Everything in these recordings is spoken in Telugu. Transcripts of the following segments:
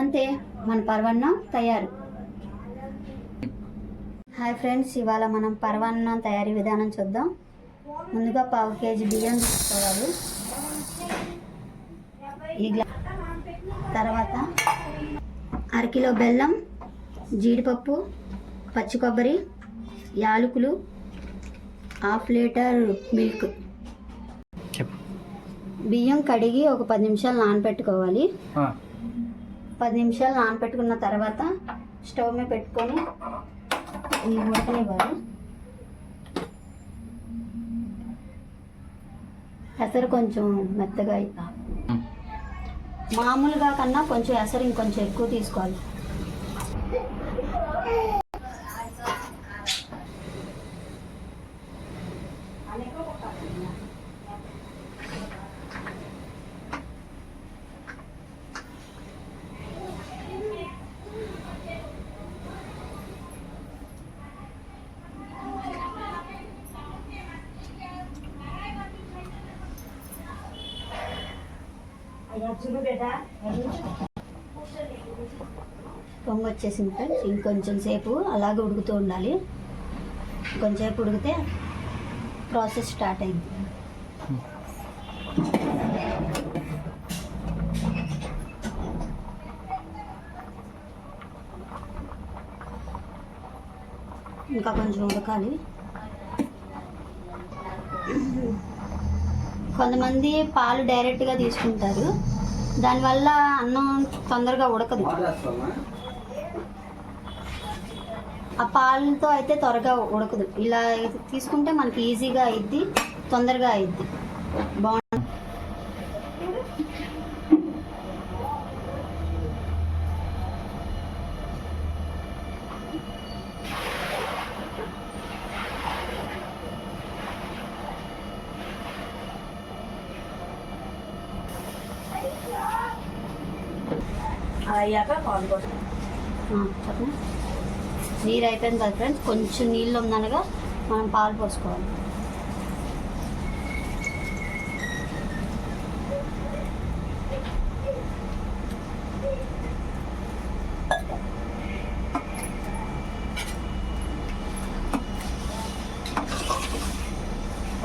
అంతే మన పర్వన్నం తయారు. హాయ్ ఫ్రెండ్స్ ఇవాళ మనం పర్వన్నం తయారీ విధానం చూద్దాం. ముందుగా పావు కేజీ బియ్యం తీసుకోవాలి. ఈ తర్వాత అరకిలో బెల్లం జీడిపప్పు పచ్చి కొబ్బరి యాలకులు హాఫ్ లీటర్ మిల్క్. బియ్యం కడిగి ఒక పది నిమిషాలు నానబెట్టుకోవాలి పది నిమిషాలు నానబెట్టుకున్న తర్వాత స్టవ్ మీద పెట్టుకొని ఈ ఉడకనివ్వాలి ఎసరు కొంచెం మెత్తగా అయి- మామూలుగా కన్నా కొంచెం ఎసరు ఇంకొంచెం ఎక్కువ తీసుకోవాలి. పొంగు వచ్చేసింది ఫ్రెండ్స్. ఇంకొంచెం సేపు అలాగే ఉడుకుతూ ఉండాలి. కొంచెం సేపు ఉడికితే ప్రాసెస్ స్టార్ట్ అయింది. ఇంకా కొంచెం ఉడకాలి. కొంతమంది పాలు డైరెక్ట్గా తీసుకుంటారు. దానివల్ల అన్నం తొందరగా ఉడకదు. ఆ పాలతో అయితే త్వరగా ఉడకదు. ఇలా తీసుకుంటే మనకి ఈజీగా అయిద్ది తొందరగా అయిద్ది. బాగుంటుంది అయ్యాక పాలు చెప్పండి నీరు అయిపోయింది కదా ఫ్రెండ్స్ కొంచెం నీళ్ళు ఉందనగా మనం పాలు పోసుకోవాలి.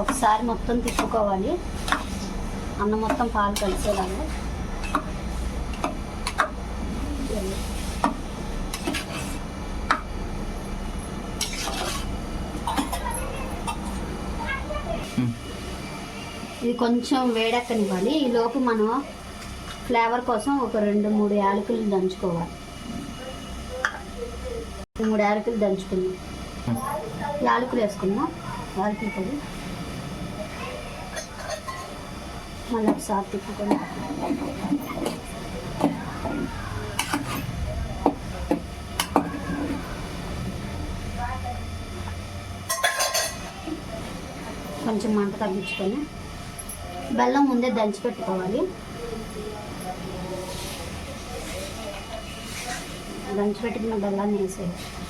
ఒకసారి మొత్తం తిప్పుకోవాలి. అన్నం మొత్తం పాలు కలిసేలాగా ఇది కొంచెం వేడెక్కనివ్వాలి. ఈ లోపు మనం ఫ్లేవర్ కోసం ఒక రెండు మూడు యాలకులు దంచుకోవాలి. మూడు యాలకులు దంచుకుందాం యాలకులు వేసుకుందాం యాలకులు పొడి. మళ్ళీ ఒకసారి తిప్పుకొని కొంచెం మంట తగ్గించుకొని బెల్లం ముందే దంచి పెట్టుకోవాలి. దంచి పెట్టుకున్న బెల్లాన్ని వేసేయాలి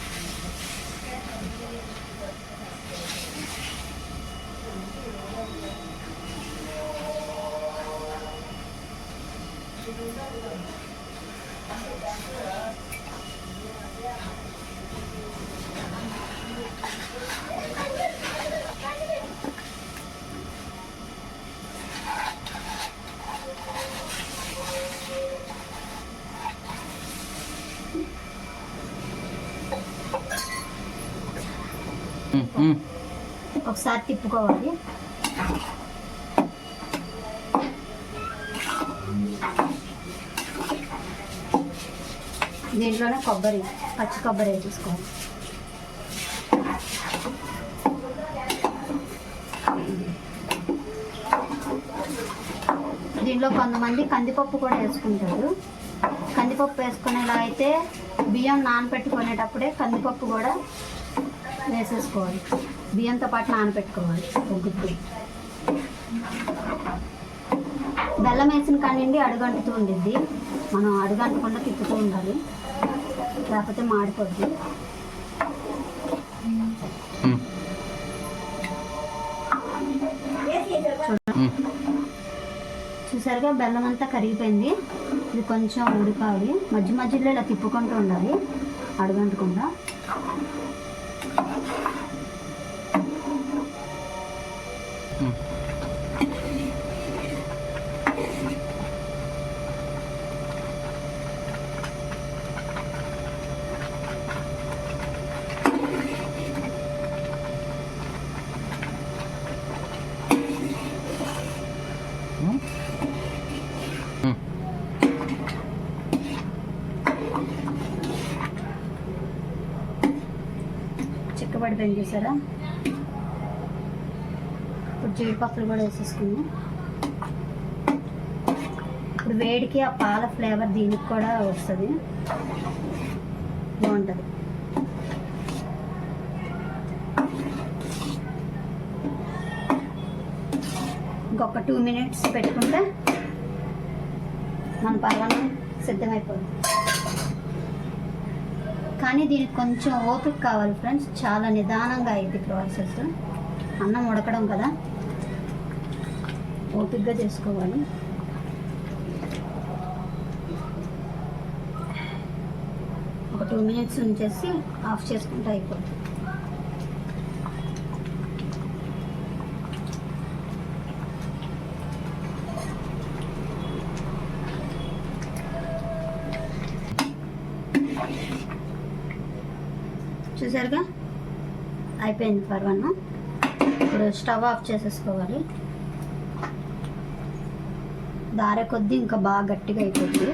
ఒకసారి తిప్పుకోవాలి. దీంట్లోనే కొబ్బరి పచ్చి కొబ్బరి వేసేసుకోవాలి. దీంట్లో కొంతమంది కందిపప్పు కూడా వేసుకుంటారు. కందిపప్పు వేసుకునేలా అయితే బియ్యం నానబెట్టుకునేటప్పుడే కందిపప్పు కూడా వేసేసుకోవాలి. బియ్యంతో పాటు నానబెట్టుకోవాలి ఒక గుడ్డు. బెల్లం వేసిన కానివ్వండి అడుగంటుతూ ఉండిద్ది. మనం అడుగంటకుండా తిప్పుతూ ఉండాలి. లేకపోతే మాడిపోద్ది. చూసారుగా బెల్లం అంతా కరిగిపోయింది. ఇది కొంచెం ఉడికాలి మధ్య మధ్యలో ఇలా తిప్పుకుంటూ ఉండాలి. అడుగంటకుండా. చిక్కబడి ఉమ్. చూసారా ఇప్పుడు జీడిపప్పులు కూడా వేసేసుకున్నాం ఇప్పుడు వేడికి ఆ పాల ఫ్లేవర్ దీనికి కూడా వస్తుంది. బాగుంటుంది. ఇంకొక టూ మినిట్స్ పెట్టుకుంటే మన పర్వాణం సిద్ధమైపోతుంది కానీ దీనికి కొంచెం ఓపిక కావాలి ఫ్రెండ్స్. చాలా నిదానంగా అయింది ప్రాసెస్. అన్నం ఉడకడం కదా. ఓపికగా చేసుకోవాలి. ఒక టూ మినిట్స్ ఉంచేసి ఆఫ్ చేసుకుంటే అయిపోతుంది చూసారుగా? అయిపోయింది పర్వాను ఇప్పుడు స్టవ్ ఆఫ్ చేసేసుకోవాలి. దారే కొద్దీ ఇంకా బాగా గట్టిగా అయిపోతుంది.